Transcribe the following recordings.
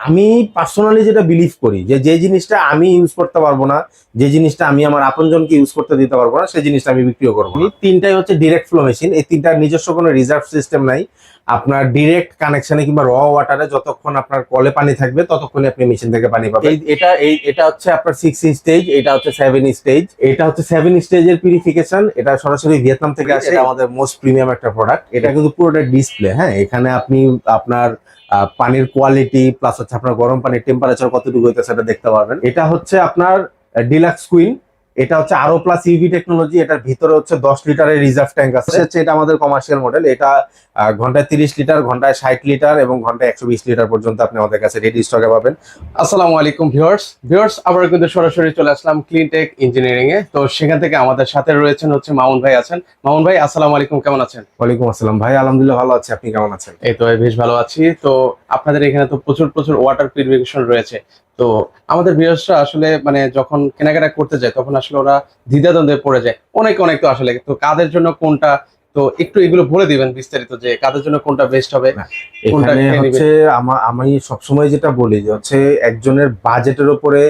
আমি পার্সোনালি যেটা বিলিভ করি, যে যে জিনিসটা আমি ইউজ করতে পারব না, যে জিনিসটা আমি আমার আপনজনকে ইউজ করতে দিতে পারব না সেই জিনিসটা আমি বিক্রিও করব। তিনটাই হচ্ছে ডিরেক্ট ফ্লো মেশিন এই তিনটার নিজস্ব কোনো রিজার্ভ সিস্টেম নাই আপনার ডিরেক্ট কানেকশনে কিংবা র ওয়াটারে যতক্ষণ আপনার কলে পানি থাকবে ততক্ষণই আপনি মেশিন থেকে পানি পাবেন। এটা এই এটা হচ্ছে আপনার সিক্স স্টেজ এটা হচ্ছে সেভেন স্টেজ এটা হচ্ছে সেভেন স্টেজের পিউরিফিকেশন এটা সরাসরি ভিয়েতনাম থেকে আসে। আমাদের মোস্ট প্রিমিয়াম একটা প্রোডাক্ট এটা কিন্তু পুরোটা ডিসপ্লে হ্যাঁ? এখানে আপনি আপনার পানির কোয়ালিটি প্লাস হচ্ছে আপনার গরম পানির টেম্পারেচার কতটুকু হইতেছে সেটা দেখতে পারবেন। এটা হচ্ছে আপনার ডিলাক্স কুইন এটা হচ্ছে আরও প্লাস ইভি টেকনোলজি এটার ভিতরে হচ্ছে দশ লিটারের রিজার্ভ ট্যাঙ্ক আছে। হচ্ছে এটা আমাদের কমার্শিয়াল মডেল এটা ঘন্টায় তিরিশ লিটার ঘন্টায় ষাট লিটার এবং ঘন্টায় একশো বিশ লিটার পর্যন্ত আপনি আমাদের কাছে রেডি স্টকে পাবেন। আসসালামু আলাইকুম ভিউয়ার্স ভিউয়ার্স আবার কিন্তু সরাসরি চলে আসলাম ক্লিনটেক ইঞ্জিনিয়ারিং এ। তো সেখান থেকে আমাদের সাথে রয়েছেন হচ্ছে মামুন ভাই আছেন। মামুন ভাই আসসালামু আলাইকুম কেমন আছেন? ওয়ালাইকুম আসসালাম ভাই আলহামদুলিল্লাহ ভালো আছি আপনি কেমন আছেন? এই তো বেশ ভালো আছি। তো আপনাদের এখানে তো প্রচুর প্রচুর ওয়াটার পিউরিফিকেশন রয়েছে। তো আমাদের ভিউয়ার্সরা আসলে মানে যখন কেনাকাটা করতে যায় তখন আসলে ওরা দ্বিধাদ্বন্দ্বে পড়ে যায়। অনেক অনেক তো আসলে। তো কাদের জন্য কোনটা তো একটু এগুলো বলে দিবেন বিস্তারিত যে কাদের জন্য কোনটা বেস্ট হবে কোনটা হচ্ছে আমি সবসময় যেটা বলি যে হচ্ছে একজনের বাজেটের উপরে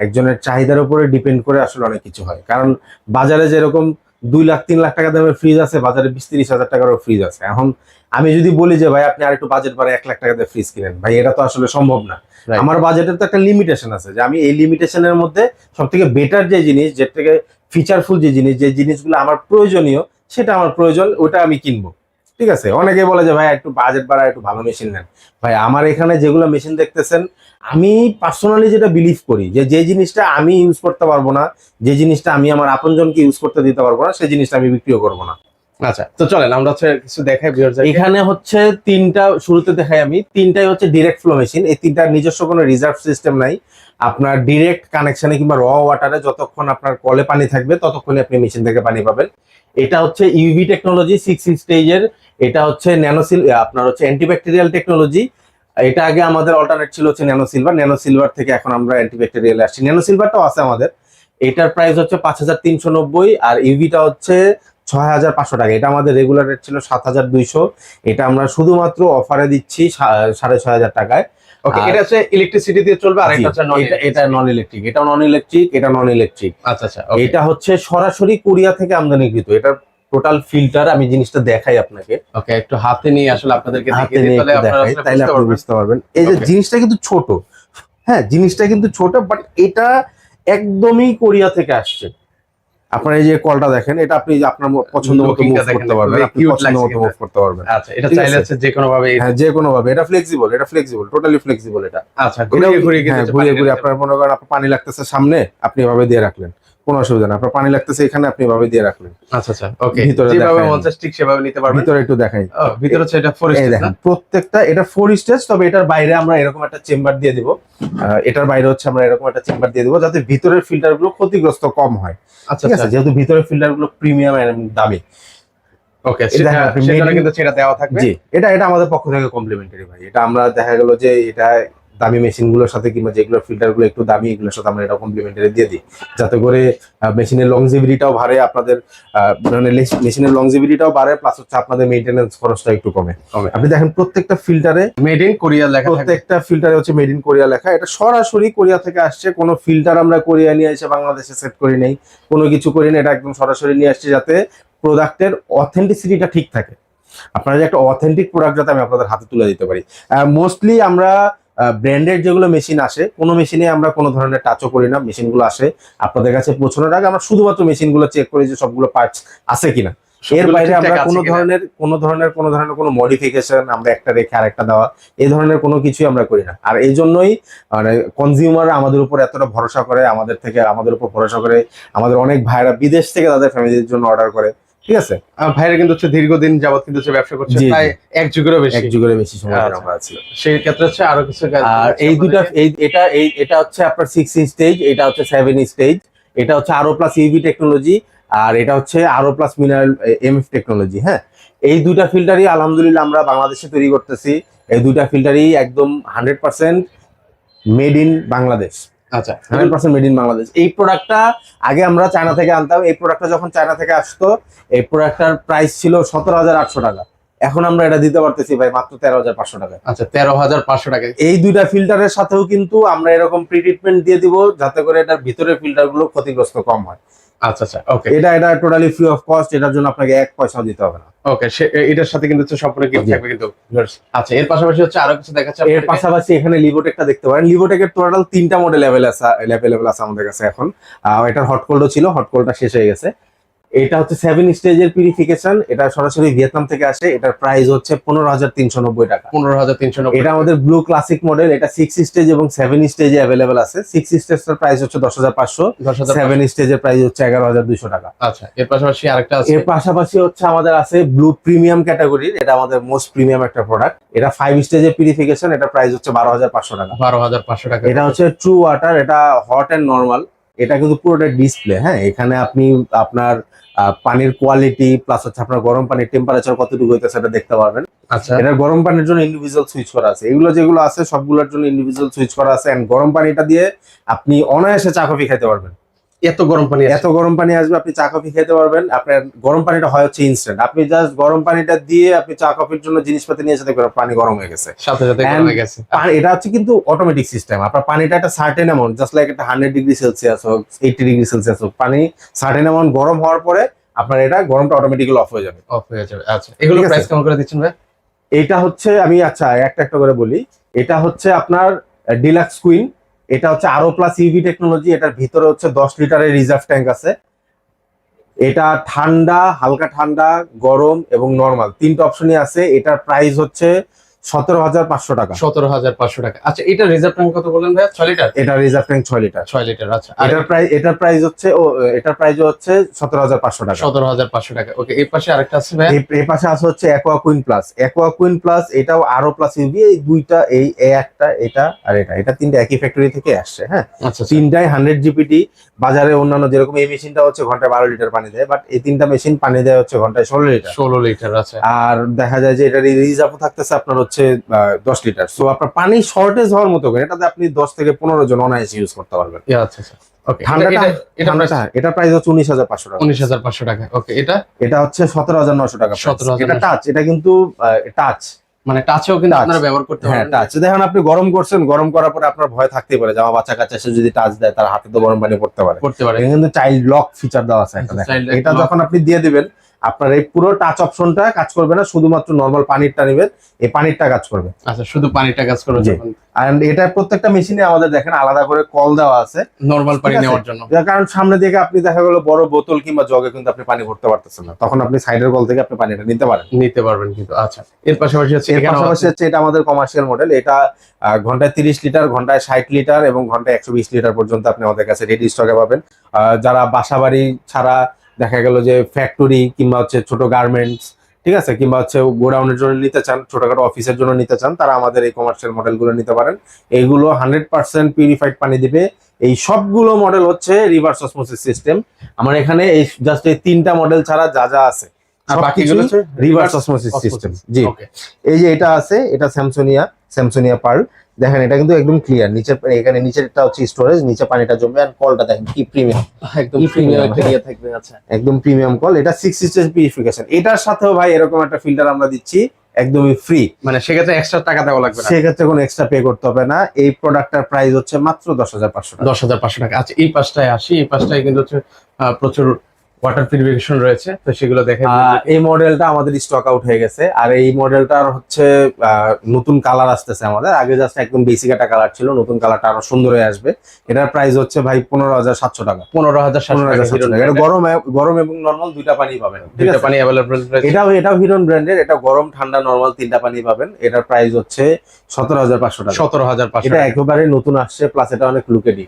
একজনের চাহিদার উপরে ডিপেন্ড করে আসলে অনেক কিছু হয়। কারণ বাজারে যেরকম দুই লাখ তিন লাখ টাকা দামের ফ্রিজ আছে বাজারে বিশ তিরিশ হাজার টাকারও ফ্রিজ আছে। এখন আমি যদি বলি যে ভাই আপনি আর একটু বাজেট বাড়ে এক লাখ টাকা দিয়ে ফ্রিজ কিনেন। ভাই এটা তো আসলে সম্ভব না। আমার বাজেটের তো একটা লিমিটেশন আছে যে আমি এই লিমিটেশনের মধ্যে সব থেকে বেটার যে জিনিস যে থেকে ফিচারফুল যে জিনিস যে জিনিসগুলো আমার প্রয়োজনীয় সেটা আমার প্রয়োজন ওটা আমি কিনবো। ঠিক আছে? অনেকে বলে যে ভাই একটু বাজেট বাড়া একটু ভালো মেশিন নেন। ভাই আমার এখানে যেগুলো মেশিন দেখতেছেন আমি পার্সোনালি যেটা বিলিভ করি যে যে জিনিসটা আমি ইউজ করতে পারব না যে জিনিসটা আমি আমার আপনজনকে ইউজ করতে দিতে পারব না সেই জিনিসটা আমি বিক্রিও করব না। আচ্ছা তো চলেন আমরা হচ্ছে কিছু দেখাই এখানে হচ্ছে তিনটা শুরুতে দেখাই আমি তিনটাই হচ্ছে ডিরেক্ট ফ্লো মেশিন এই তিনটার নিজস্ব কোনো রিজার্ভ সিস্টেম নাই। আপনার ডিরেক্ট কানেকশনে কিংবা র ওয়াটারে যতক্ষণ আপনার কলে পানি থাকবে ততক্ষণই আপনি মেশিন থেকে পানি পাবেন। এটা হচ্ছে ইউভি টেকনোলজি সিক্স স্টেজের এটা হচ্ছে ন্যানোসিল আপনার হচ্ছে অ্যান্টিব্যাকটেরিয়াল টেকনোলজি এটা আগে আমাদের অল্টারনেট ছিল হচ্ছে ন্যানো সিলভার ন্যানো সিলভার থেকে এখন আমরা অ্যান্টিব্যাকটেরিয়াল আসছি। ন্যানো সিলভারটাও আছে আমাদের। এটার প্রাইস হচ্ছে পাঁচ হাজার তিনশো নব্বই, আর ইউভিটা হচ্ছে ছয় হাজার পাঁচশো টাকা। এটা আমাদের রেগুলার রেট ছিল সাত হাজার দুইশো। এটা আমরা শুধুমাত্র অফারে দিচ্ছি সাড়ে ছয় হাজার টাকায়। ওকে এটা হচ্ছে ইলেকট্রিসিটি দিয়ে চলবে আর এটা হচ্ছে নন এটা- নন ইলেকট্রিক এটা নন ইলেকট্রিক এটা নন ইলেকট্রিক আচ্ছা আচ্ছা এটা হচ্ছে সরাসরি কোরিয়া থেকে আমদানিকৃত এটা টোটাল ফিল্টার আমি জিনিসটা দেখাই আপনাকে। ওকে একটু হাতে নিয়ে আসলে আপনাদেরকে হাতে দেখিয়ে দিই নিয়ে তাহলে আপনারা দেখাই আসলে তাইলে বুঝতে আপনি পারবেন। বুঝতে পারবেন। এই যে জিনিসটা কিন্তু ছোট হ্যাঁ জিনিসটা কিন্তু ছোট বাট এটা একদমই কোরিয়া থেকে আসছে। আপনার এই যে কলটা দেখেন এটা আপনি আপনার পছন্দ মতো মুভ করতে পারবেন আপনি পছন্দ মতো মুভ করতে পারবেন। আচ্ছা এটা চাইলে আছে। হচ্ছে যে কোনো ভাবে হ্যাঁ যে কোনো ভাবে এটা ফ্লেক্সিবল এটা ফ্লেক্সিবল টোটালি ফ্লেক্সিবল এটা। আচ্ছা ঘুরিয়ে ঘুরে ঘুরে হ্যাঁ, ঘুরিয়ে ঘুরিয়ে আপনার মনে করেন আপনার পানি লাগতেছে সামনে আপনি এভাবে দিয়ে রাখলেন। কোনো অসুবিধা না আপনার পানি লাগতেছে এখানে আপনি এভাবে দিয়ে রাখলেন। আচ্ছা আচ্ছা ওকে ভিতরে যেভাবে মন চায় ঠিক সেভাবে নিতে পারবেন। ভিতরে একটু দেখাই। ভিতরে হচ্ছে এটা প্রত্যেকটা এটা ফোর স্টেজ তবে এটার বাইরে আমরা এরকম একটা চেম্বার দিয়ে দিব। এটার বাইরে হচ্ছে আমরা এরকম একটা চেম্বার দিয়ে দিব যাতে ভিতরের ফিল্টারগুলো ক্ষতিগ্রস্ত কম হয়। আচ্ছা আচ্ছা। যেহেতু ভিতরের ফিল্টারগুলো প্রিমিয়াম দামি। ওকে কিন্তু সেটা দেওয়া থাকবে। জি এটা এটা আমাদের পক্ষ থেকে কমপ্লিমেন্টারি ভাই। এটা আমরা দেখা গেল যে এটা দামি মেশিনগুলোর সাথে কিংবা যেগুলো ফিল্টারগুলো একটু দামি এগুলোর সাথে আমরা এটা কমপ্লিমেন্টারি দিয়ে দিই। যাতে করে মেশিনের লংজিভিটিটাও বাড়ে আপনাদের মানে মেশিনের লংজিভিটিটাও বাড়ে প্লাস হচ্ছে আপনাদের মেইনটেনেন্স খরচটা একটু কমে। কমে। আপনি দেখেন প্রত্যেকটা ফিল্টারে মেড ইন কোরিয়া লেখা প্রত্যেকটা ফিল্টারে হচ্ছে মেড ইন কোরিয়া লেখা। এটা সরাসরি কোরিয়া থেকে আসছে। কোনো ফিল্টার আমরা কোরিয়া নিয়ে এসে বাংলাদেশে সেট করি নেই। কোনো কিছু করি না এটা একদম সরাসরি নিয়ে আসছে যাতে প্রোডাক্টের অথেন্টিসিটিটা ঠিক থাকে। আপনারা যে একটা অথেন্টিক প্রোডাক্ট যাতে আমি আপনাদের হাতে তুলে দিতে পারি। মোস্টলি আমরা ব্র্যান্ডেড যেগুলো মেশিন আসে কোনো মেশিনে আমরা কোনো ধরনের টাচও করি না মেশিনগুলো আসে আপনাদের কাছে পৌঁছানোর আগে আমরা শুধুমাত্র মেশিনগুলো চেক করি যে সবগুলো পার্টস আছে কিনা। এর বাইরে আমরা কোনো ধরনের কোনো ধরনের কোনো ধরনের কোনো মডিফিকেশন আমরা একটা রেখে আরেকটা দেওয়া এই ধরনের কোনো কিছুই আমরা করি না। আর এই জন্যই মানে কনজিউমার আমাদের উপর এতটা ভরসা করে আমাদের থেকে আমাদের উপর ভরসা করে আমাদের অনেক ভাইরা বিদেশ থেকে তাদের ফ্যামিলির জন্য অর্ডার করে। ঠিক আছে? আহ, ভাইরা কিন্তু হচ্ছে দীর্ঘদিন যাবত কিন্তু হচ্ছে ব্যবসা করছে। প্রায় এক যুগেরও বেশি। এক যুগের বেশি সময় ধরে আচ্ছা। সেই ক্ষেত্রে হচ্ছে আরও কিছু কাজ আর এই দুটা এই এটা এই এটা হচ্ছে আপনার সিক্স স্টেজ এটা হচ্ছে সেভেন স্টেজ এটা হচ্ছে আরও প্লাস ইভি টেকনোলজি আর এটা হচ্ছে আরও প্লাস মিনারেল এমএফ টেকনোলজি হ্যাঁ? এই দুইটা ফিল্টারই আলহামদুলিল্লাহ আমরা বাংলাদেশে তৈরি করতেছি। এই দুইটা ফিল্টারই একদম hundred percent made in Bangladesh. আচ্ছা hundred percent made in Bangladesh এই প্রোডাক্টটা আগে আমরা চায়না থেকে আনতাম এই প্রোডাক্টটা যখন চায়না থেকে আসতো এই প্রোডাক্টটার প্রাইস ছিল সতেরো হাজার আটশো টাকা। এখন আমরা এটা দিতে পারতেছি ভাই মাত্র তেরো হাজার পাঁচশো টাকা আচ্ছা তেরো হাজার পাঁচশো টাকা এই দুইটা ফিল্টারের সাথেও কিন্তু আমরা এরকম প্রি ট্রিটমেন্ট দিয়ে দিব যাতে করে এটার ভিতরের ফিল্টারগুলো ক্ষতিগ্রস্ত কম হয়। আচ্ছা আচ্ছা ওকে এটা এটা টোটালি ফ্রি অফ কস্ট এটার জন্য আপনাকে এক পয়সাও দিতে হবে না। ওকে এটার সাথে কিন্তু হচ্ছে সম্পূর্ণ গিফট থাকবে কিন্তু আচ্ছা এর পাশাপাশি হচ্ছে আরও কিছু দেখাচ্ছে এর পাশাপাশি এখানে লিভোটেকটা দেখতে পারেন। লিভোটেকের টোটাল তিনটা মডেল অ্যাভেলেবেল আছে আমাদের কাছে এখন। এটার হট কোল্ডও ছিল হট কোল্ডটা শেষ হয়ে গেছে। এটা হচ্ছে সেভেন স্টেজের পিউরিফিকেশন এটা সরাসরি ভিয়েতনাম থেকে আসে এটার প্রাইস হচ্ছে পনেরো হাজার তিনশো নব্বই টাকা। পনেরো হাজার তিনশো নব্বই এটা আমাদের ব্লু ক্লাসিক মডেল এটা সিক্স স্টেজ এবং সেভেন স্টেজে অ্যাভেলেবেল আছে। সিক্স স্টেজটার প্রাইস হচ্ছে দশ হাজার পাঁচশো দশ সেভেন স্টেজের প্রাইস হচ্ছে এগারো হাজার দুইশো টাকা। আচ্ছা এর পাশাপাশি আরেকটা আছে। এর পাশাপাশি হচ্ছে আমাদের আছে ব্লু প্রিমিয়াম ক্যাটাগরির এটা আমাদের মোস্ট প্রিমিয়াম একটা প্রোডাক্ট এটা ফাইভ স্টেজের পিউরিফিকেশন এটা প্রাইস হচ্ছে বারো হাজার পাঁচশো টাকা। বারো হাজার পাঁচশো টাকা। এটা হচ্ছে ট্রু ওয়াটার এটা হট অ্যান্ড নর্মাল এটা কিন্তু পুরোটা ডিসপ্লে হ্যাঁ? এখানে আপনি আপনার আহ, পানির কোয়ালিটি প্লাস হচ্ছে আপনার গরম পানির টেম্পারেচার কতটুকু হইতে সেটা দেখতে পারবেন। আচ্ছা। এটা গরম পানির জন্য ইন্ডিভিজুয়াল সুইচ করা আছে। এগুলো যেগুলো আছে সবগুলোর জন্য ইন্ডিভিজুয়াল সুইচ করা আছে। এন্ড গরম পানিটা দিয়ে আপনি অনায়াসে চা কফি খেতে পারবেন। এত গরম পানি এত গরম পানি আসবে আপনি চা কফি খেতে পারবেন। আপনার গরম পানিটা হয় হচ্ছে ইনস্ট্যান্ট আপনি জাস্ট গরম পানিটা দিয়ে আপনি চা কফির জন্য জিনিসপাতি নিয়ে যেতে পারেন পানি গরম হয়ে গেছে। সাথে সাথে গরম হয়ে গেছে। এটা হচ্ছে কিন্তু অটোমেটিক সিস্টেম আপনার পানিটা একটা সার্টেন অ্যামাউন্ট জাস্ট লাইক একটা হান্ড্রেড ডিগ্রি সেলসিয়াস হোক এইটি ডিগ্রি সেলসিয়াস হোক পানি সার্টেন অ্যামাউন্ট গরম হওয়ার পরে আপনার এটা গরমটা অটোমেটিক্যালি অফ হয়ে যাবে। অফ হয়ে যাবে আচ্ছা। এগুলো প্রাইস কেমন করে দিচ্ছেন ভাই? এটা হচ্ছে আমি আচ্ছা একটা একটা করে বলি। এটা হচ্ছে আপনার ডিলাক্স কুইন এটা হচ্ছে আরও প্লাস ইভি টেকনোলজি এটার ভিতরে হচ্ছে দশ লিটারের রিজার্ভ ট্যাঙ্ক আছে। এটা ঠান্ডা, হালকা ঠান্ডা, গরম এবং নর্মাল তিনটা অপশনই আছে। এটার প্রাইস হচ্ছে সতেরো হাজার পাঁচশো টাকা। সতেরো হাজার পাঁচশো টাকা। আচ্ছা এটা রিজার্ভ ট্যাঙ্ক কত বললেন ভাই ছয় লিটার? এটা রিজার্ভ ট্যাঙ্ক ছয় লিটার। ছয় লিটার আচ্ছা। এটার প্রাইস এটার প্রাইস হচ্ছে ও এটার প্রাইস হচ্ছে সতেরো হাজার পাঁচশো টাকা। সতেরো হাজার পাঁচশো টাকা। ওকে এই পাশে আরেকটা আছে ভাই এই- এই পাশে আছে হচ্ছে aqua queen plus aqua queen plus এটাও আরও প্লাস ইউভি এই দুইটা এই একটা এটা আর এটা। এটা তিনটা একই ফ্যাক্টরি থেকে আসছে হ্যাঁ? আচ্ছা আচ্ছা। তিনটাই হান্ড্রেড জিপিটি বাজারে অন্যান্য যেরকম এই মেশিনটা হচ্ছে ঘন্টায় বারো লিটার পানি দেয় বাট এই তিনটা মেশিন পানি দেয় হচ্ছে ঘন্টায় ষোলো লিটার। ষোলো লিটার আছে আর দেখা যায় যে এটার রিজার্ভ থাকতেছে আপনার হচ্ছে আহ, দশ লিটার। সো আপনার পানি শর্টেজ হওয়ার মতো করে এটাতে আপনি দশ থেকে পনেরো জন অনায়াসে ইউজ করতে পারবেন। আচ্ছা আচ্ছা। ঠান্ডাটা এটা এটা প্রাইস হচ্ছে উনিশ হাজার পাঁচশো টাকা। উনিশ হাজার পাঁচশো টাকা। ওকে এটা এটা হচ্ছে সতেরো হাজার নশো টাকা price। 17,900 এটা টাচ এটা কিন্তু টাচ মানে টাচেও কিন্তু। আপনারা ব্যবহার করতে হ্যাঁ টাচ দেখেন আপনি গরম করছেন গরম করার পরে আপনার ভয় থাকতেই পারে জামা বাচ্চা কাচ্চা এসে যদি টাচ দেয় তার হাতে তো গরম পানি পড়তে পারে। করতে পারে। কিন্তু চাইল্ড লক ফিচার দেওয়া আছে lock এটা যখন আপনি দিয়ে দিবেন আপনার এই পুরো টাচ অপশনটা কাজ করবে না শুধুমাত্র নর্মাল পানিরটা নেবেন এই পানিরটা কাজ করবে। আচ্ছা শুধু পানিটা কাজ করবে। আর এটা প্রত্যেকটা মেশিনে আমাদের দেখেন আলাদা করে কল দেওয়া আছে। নরমাল পানি নেওয়ার জন্য। কারণ সামনে দিকে আপনি দেখা গেলো বড় বোতল কিংবা জগে কিন্তু আপনি পানি ভরতে পারতেছেন না। তখন আপনি সাইডের কল থেকে আপনি পানিটা নিতে পারেন। নিতে পারবেন কিন্তু আচ্ছা। এর পাশাপাশি হচ্ছে এর পাশাপাশি আছে। হচ্ছে এটা আমাদের কমার্শিয়াল মডেল এটা ঘন্টায় তিরিশ লিটার ঘন্টায় ষাট লিটার এবং ঘন্টায় একশো বিশ লিটার পর্যন্ত আপনি আমাদের কাছে রেডি স্টকে পাবেন। আহ, যারা বাসা বাড়ি ছাড়া দেখা গেল যে ফ্যাক্টরি কিংবা হচ্ছে ছোট গার্মেন্টস ঠিক আছে? কিংবা হচ্ছে গোডাউনের জন্য নিতে চান ছোটখাটো অফিসের জন্য নিতে চান তারা আমাদের এই কমার্শিয়াল মডেলগুলো নিতে পারেন। এইগুলো হান্ড্রেড পার্সেন্ট পিউরিফাইড পানি দিবে। এই সবগুলো মডেল হচ্ছে রিভার্স অসমোসিস সিস্টেম আমার এখানে এই জাস্ট এই তিনটা মডেল ছাড়া যা যা আছে বাকিগুলো রিভার্স অসমোসিস সিস্টেম জি। এই যে এটা আছে এটা স্যামসোনিয়া স্যামসোনিয়া পার্ল দেখেন এটা কিন্তু একদম ক্লিয়ার নিচে এখানে নিচেরটা হচ্ছে স্টোরেজ নিচে পানিটা জমবে। আর কলটা দেখেন কি প্রিমিয়াম একদম প্রিমিয়াম একটা। ইয়ে থাকবে আচ্ছা। একদম প্রিমিয়াম কল। এটা সিক্স স্টেজ পিউরিফিকেশন এটার সাথেও ভাই এরকম একটা ফিল্টার আমরা দিচ্ছি একদমই ফ্রি মানে সেক্ষেত্রে এক্সট্রা টাকা দেওয়া লাগবে না। সেক্ষেত্রে কোনো এক্সট্রা পে করতে হবে না। এই প্রোডাক্টটার প্রাইস হচ্ছে মাত্র দশ হাজার পাঁচশো টাকা। দশ হাজার পাঁচশো টাকা। আচ্ছা এই পাশটায় আসি। এই পাশটায় কিন্তু হচ্ছে প্রচুর ওয়াটার পিউরিফিকেশন রয়েছে তো সেগুলো দেখে আহ, এই মডেলটা আমাদের স্টক আউট হয়ে গেছে। আর এই মডেলটার হচ্ছে নতুন কালার আসতেছে আমাদের। আগে জাস্ট একদম বেসিক একটা কালার ছিল নতুন কালারটা আরও সুন্দর হয়ে আসবে। এটার প্রাইস হচ্ছে ভাই পনেরো হাজার সাতশো টাকা। পনেরো হাজার সাতশো টাকা এটা গরম গরম এবং নর্মাল দুইটা পানি পাবেন দুইটা পানি অ্যাভেলেবল এটাও এটাও হিরন ব্র্যান্ডের এটা গরম ঠান্ডা নর্মাল তিনটা পানি পাবেন। এটার প্রাইস হচ্ছে সতেরো হাজার পাঁচশো টাকা। সতেরো হাজার পাঁচশো এটা একেবারে নতুন আসছে প্লাস এটা অনেক লুকেডি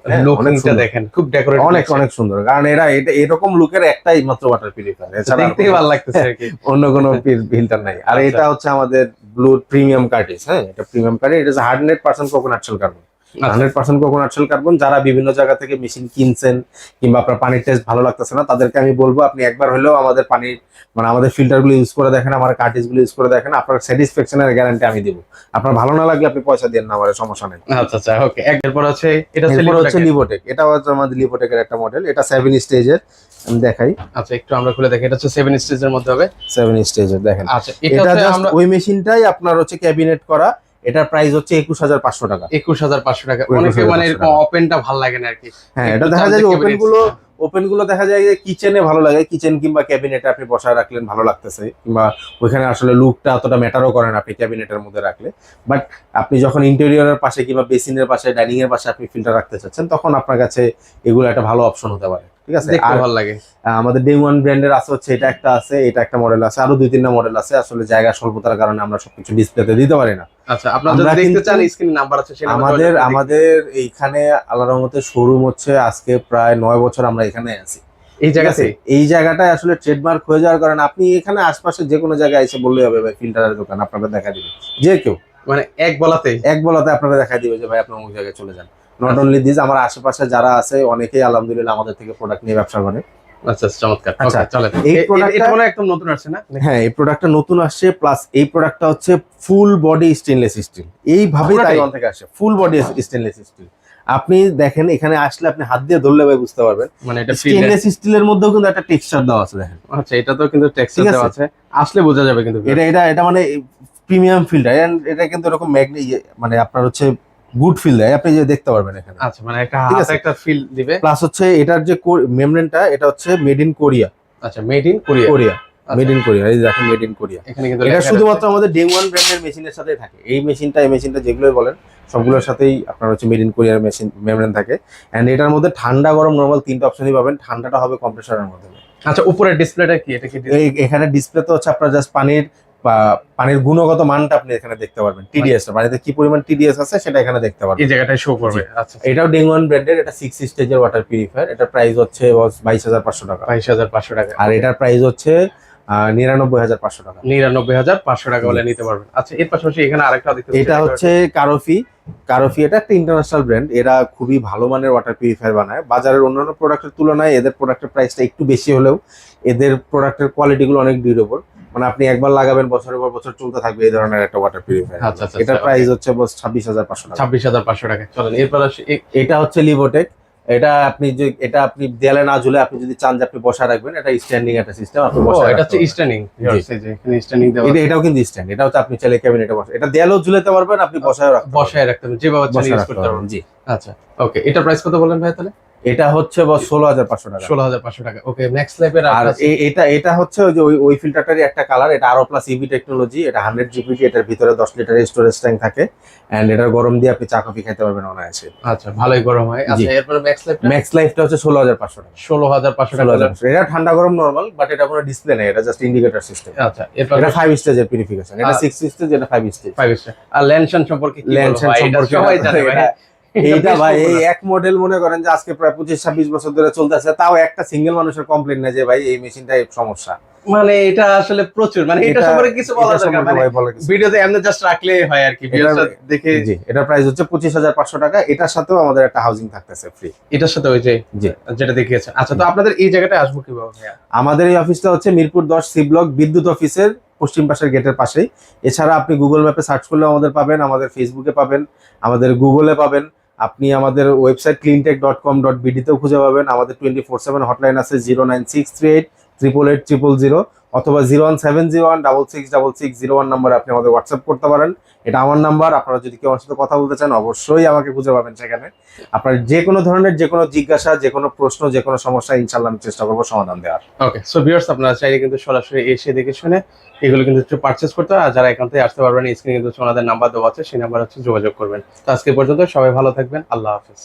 সুন্দর। দেখেন। খুব ডেকোরেট অনেক অনেক সুন্দর। কারণ এরা এটা এরকম লুকের একটাই মাত্র ওয়াটার পিউরিফায়ার এছাড়া দেখতেই ভালো লাগতেছে আর কি অন্য কোনো ফিল্টার নাই আর আচ্ছা। এটা হচ্ছে আমাদের ব্লু প্রিমিয়াম কার্টিস হ্যাঁ এটা প্রিমিয়াম কার্টিজ এটা hundred percent coconut shell carbon. Hundred percent coconut shell carbon যারা বিভিন্ন জায়গা থেকে মেশিন কিনছেন কিংবা আপনার পানির টেস্ট ভালো লাগতেছে না তাদেরকে আমি বলব আপনি একবার হলেও আমাদের পানির মানে আমাদের ফিল্টারগুলো ইউজ করে দেখেন আমার কার্টিজগুলো ইউজ করে দেখেন আপনার স্যাটিসফ্যাকশনের গ্যারান্টি আমি দিব। আপনার ভালো না লাগলে আপনি পয়সা দেন না আমার সমস্যা নেই। আচ্ছা আচ্ছা ওকে এরপর হচ্ছে এটা হচ্ছে। লিভোটেক এটা হচ্ছে আমাদের লিভোটেকের একটা মডেল এটা সেভেন স্টেজের আমি দেখাই। আচ্ছা একটু আমরা খুলে দেখি এটা হচ্ছে সেভেন স্টেজের মধ্যে হবে? সেভেন স্টেজের দেখেন। আচ্ছা এটা ওই মেশিনটাই আপনার হচ্ছে ক্যাবিনেট করা এটার প্রাইস হচ্ছে একুশ হাজার পাঁচশো টাকা। একুশ হাজার পাঁচশো টাকা। 21,500 অনেকে মানে এরকম ওপেনটা ভালো লাগে না আর কি। হ্যাঁ এটা দেখা যায় ওপেনগুলো ওপেনগুলো দেখা যায় যে কিচেনে ভালো লাগে। কিচেন কিংবা ক্যাবিনেটে আপনি বসায় রাখলেন ভালো লাগতেছে। কিংবা ওইখানে আসলে লুকটা অতটা ম্যাটারও করেন আপনি ক্যাবিনেটের মধ্যে রাখলে। বাট আপনি যখন ইন্টেরিয়রের পাশে কিংবা বেসিনের পাশে ডাইনিং এর পাশে আপনি ফিল্টার রাখতে চাচ্ছেন তখন আপনার কাছে এগুলো একটা ভালো অপশন হতে পারে। ঠিক আছে? আর ভালো লাগে। আমাদের ডে ওয়ান ব্র্যান্ডের আছে হচ্ছে এটা একটা আছে এটা একটা মডেল আছে আরও দুই তিনটা মডেল আছে আসলে জায়গা স্বল্পতার কারণে আমরা সবকিছু ডিসপ্লেতে দিতে পারি না। আচ্ছা আপনারা যদি দেখতে চান স্ক্রিনে নাম্বার আছে নাম্বারে আমাদের আমাদের এইখানে শোরুম হচ্ছে আজকে প্রায় নয় বছর আমরা এখানে আছি। এই জায়গাতে এই জায়গাটায় আসলে ট্রেডমার্ক হয়ে যাওয়ার কারণে আপনি এখানে আশপাশে যে কোনো জায়গায় এসে বললেই হবে ভাই ফিল্টারের দোকান আপনাকে দেখা দিবে। যে কেউ। মানে এক বলাতে এক বলাতে আপনাকে দেখা দিবে যে ভাই আপনি অমুক জায়গায় চলে যান। নট। অনলি দিস আমার আশেপাশে যারা আছে অনেকেই আলহামদুলিল্লাহ আমাদের থেকে প্রোডাক্ট নিয়ে ব্যবসা করে। আচ্ছা আচ্ছা, চমৎকার। আচ্ছা, চলেন। এই এই এটা মনে একদম নতুন আসছে না? হ্যাঁ এই প্রোডাক্টটা নতুন আসছে প্লাস এই প্রোডাক্টটা হচ্ছে ফুল বডি স্টেনলেস স্টিল এইভাবেই তাইওয়ান থেকে আসে ফুল বডি স্টেনলেস স্টিল আপনি দেখেন এখানে আসলে আপনি হাত দিয়ে ধরলে ভাই বুঝতে পারবেন। মানে এটা স্টেনলেস স্টিলের মধ্যেও কিন্তু একটা টেক্সচার দেওয়া আছে দেখেন। আচ্ছা এটা তো কিন্তু টেক্সচার দেওয়া আছে? আসলে বোঝা যাবে কিন্তু। এটা এটা এটা মানে প্রিমিয়াম ফিল্টার এটা কিন্তু এরকম ম্যাগনি মানে আপনার হচ্ছে গুড ফিল দেয়। আপনি যে দেখতে পারবেন এখানে। আচ্ছা মানে একটা হাতে একটা ফিল দিবে। প্লাস হচ্ছে এটার যে মেমব্রেনটা এটা হচ্ছে মেড ইন কোরিয়া আচ্ছা made in Korea Korea made in Korea এই দেখেন মেড ইন কোরিয়া এখানে কিন্তু এটা শুধুমাত্র আমাদের ডে ওয়ান ব্র্যান্ডের মেশিনের সাথেই থাকে। এই মেশিনটা এই মেশিনটা যেগুলোই বলেন সবগুলোর সাথেই আপনার হচ্ছে মেড ইন কোরিয়ার মেশিন মেমব্রেন থাকে। এন্ড এটার মধ্যে ঠান্ডা গরম নর্মাল তিনটা অপশনই পাবেন। ঠান্ডাটা হবে কম্প্রেসারের মাধ্যমে আচ্ছা উপরের ডিসপ্লেটা কি? এটা কি এখানে ডিসপ্লে তো হচ্ছে আপনার জাস্ট পানির পানির গুণগত মানটা আপনি এখানে দেখতে পারবেন। টিডিএস পানিতে কি পরিমাণ টিডিএস আছে সেটা এখানে দেখতে পারবেন। এই জায়গাটায় শো করবে। আচ্ছা এটাও ডেঙ্গুয়ান ব্র্যান্ডের এটা সিক্স স্টেজের ওয়াটার পিউরিফায়ার এটা প্রাইস হচ্ছে বাইশ হাজার পাঁচশো টাকা। বাইশ হাজার পাঁচশো টাকা। আর এটার প্রাইস হচ্ছে নিরানব্বই হাজার পাঁচশো টাকা। নিরানব্বই হাজার পাঁচশো টাকা বলে নিতে পারবেন। আচ্ছা এর পাশাপাশি এখানে আরেকটা দেখতে এটা হচ্ছে কারোফি কারোফি এটা একটা ইন্টারন্যাশনাল ব্র্যান্ড এরা খুবই ভালো মানের ওয়াটার পিউরিফায়ার বানায়। বাজারের অন্যান্য প্রোডাক্টের তুলনায় এদের প্রোডাক্টের প্রাইসটা একটু বেশি হলেও এদের প্রোডাক্টের কোয়ালিটিগুলো অনেক ডিউরেবল মানে আপনি একবার লাগাবেন বছরের পর বছর চলতে থাকবে এই ধরনের একটা ওয়াটার পিউরিফায়ার আচ্ছা, আচ্ছা, আচ্ছা, প্রাইস হচ্ছে বস ছাব্বিশ হাজার পাঁচশো টাকা। ছাব্বিশ হাজার পাঁচশো টাকা। চলেন এরপর এটা হচ্ছে লিভোটেক এটা আপনি যে এটা আপনি দেয়ালে না ঝুলে আপনি যদি চান যে আপনি বসা রাখবেন এটা স্ট্যান্ডিং একটা সিস্টেম আপনি বসা এটা হচ্ছে স্ট্যান্ডিং এখানে স্ট্যান্ডিং দেওয়া এটা এটাও কিন্তু স্ট্যান্ড এটা হচ্ছে আপনি চাইলে ক্যাবিনেটে বসে এটা দেয়ালেও ঝুলাতে পারবেন আপনি বসায়ও রাখতে বসায় রাখতে হবে যেভাবে বসায় ইউজ করতে পারবেন, পারবেন। জি। আচ্ছা ওকে এটা প্রাইস কত বলেন ভাই তাহলে? এটা হচ্ছে ষোলো হাজার পাঁচশো টাকা। ষোলো হাজার পাঁচশো টাকা। ওকে নেক্সট লাইফের আর এটা এটা হচ্ছে ওই যে ওই ওই ফিল্টারটারই একটা কালার এটা আরও প্লাস ইভি টেকনোলজি এটা হান্ড্রেড জিপিটি এটার ভিতরে দশ লিটারের স্টোরেজ ট্যাঙ্ক থাকে। এন্ড এটার গরম দিয়ে আপনি চা কফি খেতে পারবেন অনায়াসে। আচ্ছা ভালোই গরম হয়। আচ্ছা এরপরে ম্যাক্স লাইফ ম্যাক্স লাইফটা হচ্ছে ষোলো হাজার পাঁচশো টাকা। ষোলো হাজার পাঁচশো টাকা। এটা ঠান্ডা গরম নর্মাল বাট এটা কোনো ডিসপ্লে নেই এটা জাস্ট ইন্ডিকেটর সিস্টেম আচ্ছা এরপর এটা ফাইভ স্টেজের পিউরিফিকেশন এটা সিক্স স্টেজ এটা ফাইভ স্টেজ ফাইভ স্টার আর ল্যান্ডশন সম্পর্কে? এটা সম্পর্কে সবাই জানে ভাই। এটা- এইটা ভাই এই। এক মডেল মনে করেন যে আজকে প্রায় পঁচিশ ছাব্বিশ বছর ধরে চলতেছে তাও একটা সিঙ্গেল মানুষের কমপ্লেন যে ভাই এই মেশিনটা সমস্যা। মানে এটা আসলে প্রচুর মানে এটা সম্পর্কে কিছু বলা দরকার মানে। ভিডিওতে এমনি জাস্ট রাখলে হয় আর কি ভিডিওটা দেখে জি প্রাইস হচ্ছে টাকা এটার সাথেও আমাদের একটা হাউজিং থাকতেছে ফ্রি এটার সাথে ওই যে যেটা দেখিয়েছেন। আচ্ছা তো আপনাদের এই জায়গাটায় আসব কীভাবে আমাদের এই অফিসটা হচ্ছে মিরপুর দশ সি ব্লক বিদ্যুৎ অফিসের পশ্চিম পাশের গেটের পাশেই। এছাড়া আপনি গুগল ম্যাপে সার্চ করলেও আমাদের পাবেন আমাদের ফেসবুকে পাবেন আমাদের গুগলে পাবেন। আপনি আমাদের website Cleantech dot com dot বিডিতেও খুঁজে পাবেন। আমাদের টোয়েন্টি ফোর সেভেন হটলাইন আছে zero nine six three eight triple eight triple zero অথবা zero one seven zero one double six double six zero one নাম্বারে আপনি আমাদের হোয়াটসঅ্যাপ করতে পারেন। এটা আমার নাম্বার, আপনারা যদি কেউ আমার সাথে কথা বলতে চান, অবশ্যই আমাকে খুঁজে পাবেন সেখানে। আপনার যে কোনো ধরনের, যে কোনো জিজ্ঞাসা, যে কোনো প্রশ্ন, যে কোনো সমস্যা ইনশাল্লাহ আমি চেষ্টা করব সমাধান দেওয়ার। ওকে সো ভিউয়ার্স আপনারা চাইলে কিন্তু সরাসরি এসে দেখে শুনে এগুলো কিন্তু একটু পারচেস করতে আর যারা এখান থেকে আসতে পারবেন স্ক্রিনে কিন্তু ওনাদের নাম্বার দেওয়া আছে, সেই নাম্বার হচ্ছে যোগাযোগ করবেন। তো আজকে পর্যন্ত সবাই ভালো থাকবেন। আল্লাহ হাফেজ।